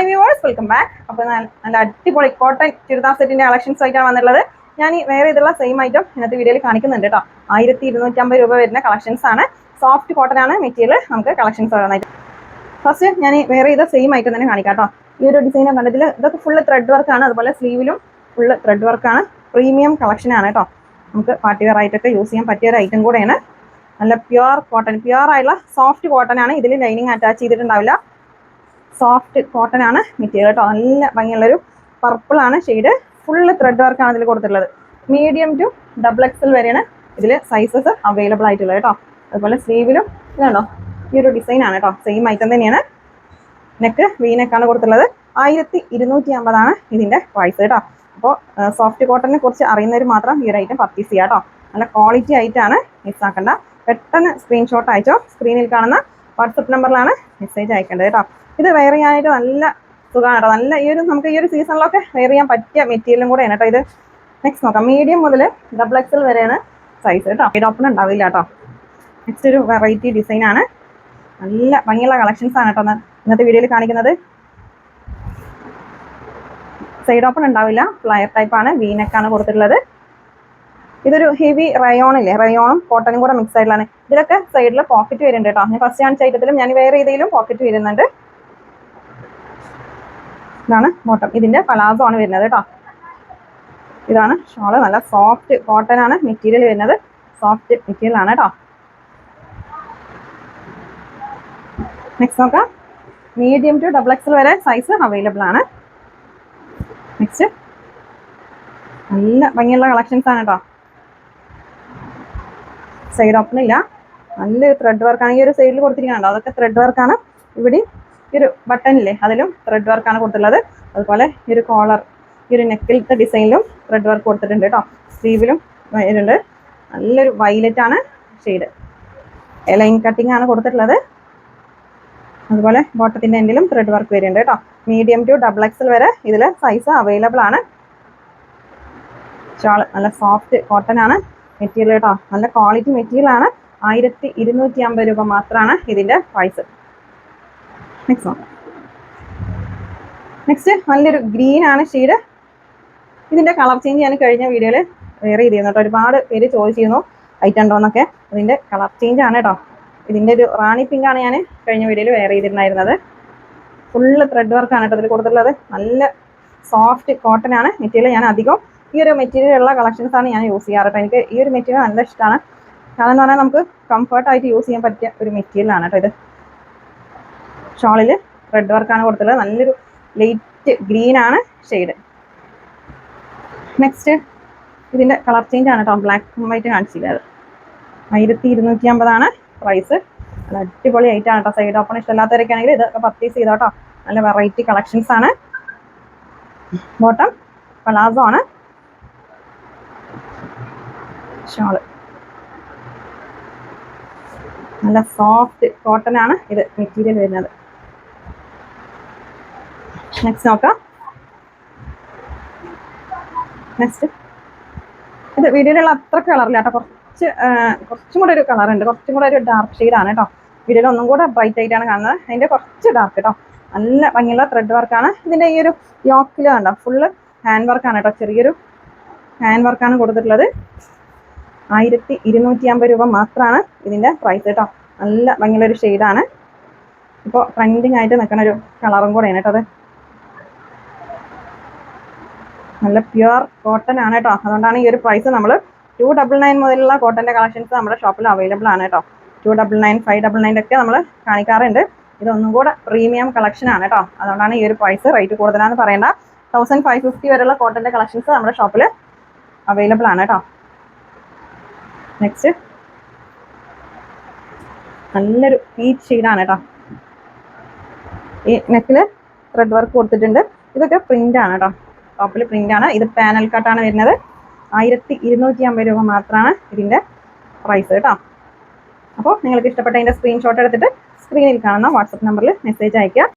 Hi viewers welcome back അപ്പോൾ നല്ല അടിപൊളി കോട്ടൺ ചുരിദാർ സെറ്റിന്റെ കളക്ഷൻസ് ആയിട്ടാണ് വന്നിട്ടുള്ളത്. ഞാൻ ഈ വേറെ ഇതുള്ള സെയിം ഐറ്റം ഇന്നത്തെ വീഡിയോയിൽ കാണിക്കുന്നുണ്ട് കേട്ടോ ആയിരത്തി ഇരുന്നൂറ്റമ്പത് രൂപ വരുന്ന കളക്ഷൻസ് ആണ്. സോഫ്റ്റ് കോട്ടൺ ആണ് മെറ്റീരിയൽ നമുക്ക് കളക്ഷൻസ് വരുന്നതായിട്ട് ഫസ്റ്റ് ഞാൻ വേറെ ഇത് സെയിം ഐറ്റം തന്നെ കാണിക്കാം കേട്ടോ ഈ ഒരു ഡിസൈൻ കണ്ടതിൽ ഇതൊക്കെ ഫുള്ള് ത്രെഡ് വർക്കാണ് അതുപോലെ സ്ലീവിലും ഫുള്ള് ത്രെഡ് വർക്കാണ് പ്രീമിയം കളക്ഷൻ ആണ് കേട്ടോ നമുക്ക് പാർട്ടി വെയർ ആയിട്ടൊക്കെ യൂസ് ചെയ്യാൻ പറ്റിയ ഒരു ഐറ്റം കൂടെയാണ്. നല്ല പ്യുവർ കോട്ടൺ പ്യുവർ ആയിട്ടുള്ള സോഫ്റ്റ് കോട്ടൺ ആണ്. ഇതിൽ ലൈനിങ് അറ്റാച്ച് ചെയ്തിട്ടുണ്ടാവില്ല. സോഫ്റ്റ് കോട്ടൺ ആണ് മെറ്റീരിയൽ കേട്ടോ. നല്ല ഭംഗിയുള്ളൊരു പർപ്പിൾ ആണ് ഷെയ്ഡ് ഫുള്ള് ത്രെഡ് വർക്ക് ആണ് ഇതിൽ കൊടുത്തിട്ടുള്ളത്. മീഡിയം ടു ഡബിൾ എക്സൽ വരെയാണ് ഇതിൽ സൈസസ് അവൈലബിൾ ആയിട്ടുള്ളത് കേട്ടോ. അതുപോലെ സ്ലീവിലും ഇതാണോ ഈ ഒരു ഡിസൈൻ ആണ് കേട്ടോ. സെയിം ഐറ്റം തന്നെയാണ്. നെക്ക് വീനെക്കാണ് കൊടുത്തിട്ടുള്ളത്. ആയിരത്തി ഇരുന്നൂറ്റി അമ്പതാണ് ഇതിന്റെ പ്രൈസ് കേട്ടോ അപ്പോൾ സോഫ്റ്റ് കോട്ടനെ കുറിച്ച് അറിയുന്നവർ മാത്രം ഈ ഒരു ഐറ്റം പർച്ചേസ് ചെയ്യാം കേട്ടോ. നല്ല ക്വാളിറ്റി ആയിട്ടാണ് മിസ്സാക്കേണ്ട പെട്ടെന്ന് സ്ക്രീൻഷോട്ട് അയച്ചോ. സ്ക്രീനിൽ കാണുന്ന വാട്സപ്പ് നമ്പറിലാണ് മെസ്സേജ് അയക്കേണ്ടത് കേട്ടോ. ഇത് വെയർ ചെയ്യാനായിട്ട് നല്ല സുഖമാണ് കേട്ടോ. നല്ല ഈ ഒരു നമുക്ക് ഈ ഒരു സീസണിലൊക്കെ വെയർ ചെയ്യാൻ പറ്റിയ മെറ്റീരിയലും കൂടെയാണ് കേട്ടോ ഇത്. നെക്സ്റ്റ് നോക്കാം. മീഡിയം മുതൽ ഡബിൾ എക്സൽ വരെയാണ് സൈസ് കേട്ടോ. ഇത് ഓപ്പൺ ഉണ്ടാവില്ല കേട്ടോ. നെക്സ്റ്റ് ഒരു വെറൈറ്റി ഡിസൈൻ ആണ്. നല്ല ഭംഗിയുള്ള കളക്ഷൻസ് ആണ് കേട്ടോ ഇന്നത്തെ വീഡിയോയിൽ കാണിക്കുന്നത്. സൈഡ് ഓപ്പൺ ഉണ്ടാവില്ല. ഫ്ലയർ ടൈപ്പ് ആണ്. വീനെക്കാണ് കൊടുത്തിട്ടുള്ളത്. ഇതൊരു ഹെവി റയോൺ ഇല്ലേ? റയോണും കോട്ടനും കൂടെ മിക്സ് ആയിട്ടുള്ളതാണ്. ഇതിലൊക്കെ സൈഡിൽ പോക്കറ്റ് വരുന്നുണ്ട് കേട്ടോ. ഞാൻ ഫസ്റ്റ് കാണിച്ച ഐറ്റത്തിലും ഞാൻ വേറെ ഏതെങ്കിലും പോക്കറ്റ് വരുന്നുണ്ട്. ഇതാണ് ബോട്ടം ഇതിന്റെ പലാസോ ആണ് വരുന്നത് കേട്ടോ. ഇതാണ് ഷോൾ നല്ല സോഫ്റ്റ് കോട്ടൺ ആണ് മെറ്റീരിയൽ വരുന്നത്. സോഫ്റ്റ് മെറ്റീരിയൽ ആണ് കേട്ടോ. നെക്സ്റ്റ് നോക്കാം. മീഡിയം ടു ഡബിൾ എക്സൽ വരെ സൈസ് അവൈലബിൾ ആണ്. നെക്സ്റ്റ് നല്ല ഭംഗിയുള്ള കളക്ഷൻസ് ആണ് കേട്ടോ. സൈഡ് ഓപ്പൺ ഇല്ല. നല്ലൊരു ത്രെഡ് വർക്കാണ് ഈ ഒരു സൈഡിൽ കൊടുത്തിരിക്കുകയാണ് അതൊക്കെ ത്രെഡ് വർക്കാണ് ഇവിടെ ഈ ഒരു ബട്ടൺ ഇല്ലേ അതിലും ത്രെഡ് വർക്കാണ് കൊടുത്തിട്ടുള്ളത്. അതുപോലെ ഈ ഒരു കോളർ ഈ ഒരു നെക്കിലത്തെ ഡിസൈനിലും ത്രെഡ് വർക്ക് കൊടുത്തിട്ടുണ്ട് കേട്ടോ സ്ലീവിലും വരുന്നുണ്ട് നല്ലൊരു വൈലറ്റ് ആണ് ഷെയ്ഡ് ലൈൻ കട്ടിംഗ് ആണ് കൊടുത്തിട്ടുള്ളത്. അതുപോലെ ബോട്ടത്തിന്റെ എൻഡിലും ത്രെഡ് വർക്ക് വരുന്നുണ്ട് കേട്ടോ മീഡിയം ടു ഡബിൾ എക്സൽ വരെ ഇതിൽ സൈസ് അവൈലബിൾ ആണ്. ഷാൾ നല്ല സോഫ്റ്റ് കോട്ടൺ ആണ് മെറ്റീരിയൽ കേട്ടോ നല്ല ക്വാളിറ്റി മെറ്റീരിയൽ ആണ്. ആയിരത്തി ഇരുന്നൂറ്റി അമ്പത് രൂപ മാത്രമാണ് ഇതിന്റെ പ്രൈസ് നെക്സ്റ്റ് നെക്സ്റ്റ് നല്ലൊരു ഗ്രീൻ ആണ് ഷെയ്ഡ് ഇതിന്റെ കളർ ചേഞ്ച് ഞാൻ കഴിഞ്ഞ വീഡിയോയിൽ വേറെ ചെയ്തിരുന്നു കേട്ടോ ഒരുപാട് പേര് ചോദിച്ചിരുന്നു. ഐറ്റം ഉണ്ടോ എന്നൊക്കെ. അതിന്റെ കളർ ചേഞ്ച് ആണ് കേട്ടോ ഇതിന്റെ ഒരു റാണി പിങ്ക് ആണ് ഞാൻ കഴിഞ്ഞ വീഡിയോയിൽ വേറെ ചെയ്തിട്ടുണ്ടായിരുന്നത് ഫുള്ള് ത്രെഡ് വർക്കാണ് കേട്ടോ ഇതിൽ കൊടുത്തിട്ടുള്ളത്. നല്ല സോഫ്റ്റ് കോട്ടൺ ആണ് മെറ്റീരിയൽ ഞാൻ അധികം ഈ ഒരു മെറ്റീരിയൽ ഉള്ള കളക്ഷൻസ് ആണ് ഞാൻ യൂസ് ചെയ്യാറ് എനിക്ക് ഈ ഒരു മെറ്റീരിയൽ നല്ല ഇഷ്ടമാണ്. കാരണം എന്ന് പറഞ്ഞാൽ നമുക്ക് കംഫർട്ടായിട്ട് യൂസ് ചെയ്യാൻ പറ്റിയ ഒരു മെറ്റീരിയലാണ് കേട്ടോ ഇത്. ഷോളിൽ റെഡ് വർക്കാണ് കൊടുത്തിട്ടുള്ളത്. നല്ലൊരു ലൈറ്റ് ഗ്രീൻ ആണ് ഷെയ്ഡ് നെക്സ്റ്റ് ഇതിന്റെ കളർ ചേഞ്ച് ആണ് കേട്ടോ ബ്ലാക്ക് ആൻഡ് വൈറ്റ് കാണിച്ചില്ല ആയിരത്തി ഇരുന്നൂറ്റി അമ്പതാണ് പ്രൈസ് നല്ല അടിപൊളി ആണ് കേട്ടോ സൈഡ് ഓപ്പൺ ഇഷ്ടമല്ലാത്തവരൊക്കെ ആണെങ്കിൽ ഇതൊക്കെ പർച്ചേസ് ചെയ്തോ കേട്ടോ നല്ല വെറൈറ്റി കളക്ഷൻസ് ആണ്. ബോട്ടം പലാസോ ആണ്. ഷോൾ നല്ല സോഫ്റ്റ് കോട്ടൺ ആണ് ഇത് മെറ്റീരിയൽ വരുന്നത്. നെക്സ്റ്റ് നോക്കാം. നെക്സ്റ്റ് ഇത് വീഡിയോയിലുള്ള അത്ര കളറില്ല കേട്ടോ. കുറച്ച് കുറച്ചും കൂടെ ഒരു കളർ ഉണ്ട്. കുറച്ചും കൂടെ ഒരു ഡാർക്ക് ഷെയ്ഡാണ് കേട്ടോ. വീഡിയോയിൽ ഒന്നും കൂടെ ബ്രൈറ്റ് ആയിട്ടാണ് കാണുന്നത്. അതിന്റെ കുറച്ച് ഡാർക്ക് കേട്ടോ. നല്ല ഭംഗിയുള്ള ത്രെഡ് വർക്കാണ് ഇതിന്റെ ഈ ഒരു യോക്കിൽ കണ്ടോ? ഫുള്ള് ഹാൻഡ് വർക്കാണ് കേട്ടോ. ചെറിയൊരു ഹാൻഡ് വർക്കാണ് കൊടുത്തിട്ടുള്ളത്. ആയിരത്തി ഇരുന്നൂറ്റി അമ്പത് രൂപ മാത്രമാണ് ഇതിന്റെ പ്രൈസ് കേട്ടോ. നല്ല ഭംഗിയുള്ളൊരു ഷെയ്ഡാണ് ഇപ്പോൾ ട്രെൻഡിങ് ആയിട്ട് നിൽക്കുന്ന ഒരു കളറും കൂടെയാണ് കേട്ടോ അത്. നല്ല പ്യുർ കോട്ടൺ ആണ് കേട്ടോ അതുകൊണ്ടാണ് ഈ ഒരു പ്രൈസ് നമ്മൾ ടു ഡബിൾ നയൻ മുതലുള്ള കോട്ടന്റെ കളക്ഷൻസ് നമ്മുടെ ഷോപ്പിൽ അവൈലബിൾ ആണ് കേട്ടോ two double nine five double nine ഒക്കെ നമ്മൾ കാണിക്കാറുണ്ട്. ഇതൊന്നും കൂടെ പ്രീമിയം കളക്ഷൻ ആണ് കേട്ടോ അതുകൊണ്ടാണ് ഈ ഒരു പ്രൈസ് റേറ്റ് കൂടുതലാണെന്ന് പറയേണ്ട. തൗസൻഡ് ഫൈവ് ഫിഫ്റ്റി വരെയുള്ള കോട്ടന്റെ കളക്ഷൻസ് നമ്മുടെ ഷോപ്പിൽ അവൈലബിൾ ആണ് കേട്ടോ നെക്സ്റ്റ് നല്ലൊരു പീച്ച് ഷെയ്ഡാണ് കേട്ടോ ഈ നെക്കിൽ ത്രെഡ് വർക്ക് കൊടുത്തിട്ടുണ്ട്. ഇതൊക്കെ പ്രിന്റ് ആണ് കേട്ടോ ടോപ്പിൽ പ്രിന്റ് ആണ്. ഇത് പാനൽ കട്ടാണ് വരുന്നത്. ആയിരത്തി ഇരുന്നൂറ്റി അമ്പത് രൂപ മാത്രമാണ് ഇതിന്റെ പ്രൈസ് കേട്ടോ. അപ്പോൾ നിങ്ങൾക്ക് ഇഷ്ടപ്പെട്ട അതിന്റെ സ്ക്രീൻഷോട്ട് എടുത്തിട്ട് സ്ക്രീനിൽ കാണുന്ന വാട്സപ്പ് നമ്പറിൽ മെസ്സേജ് അയയ്ക്കുക.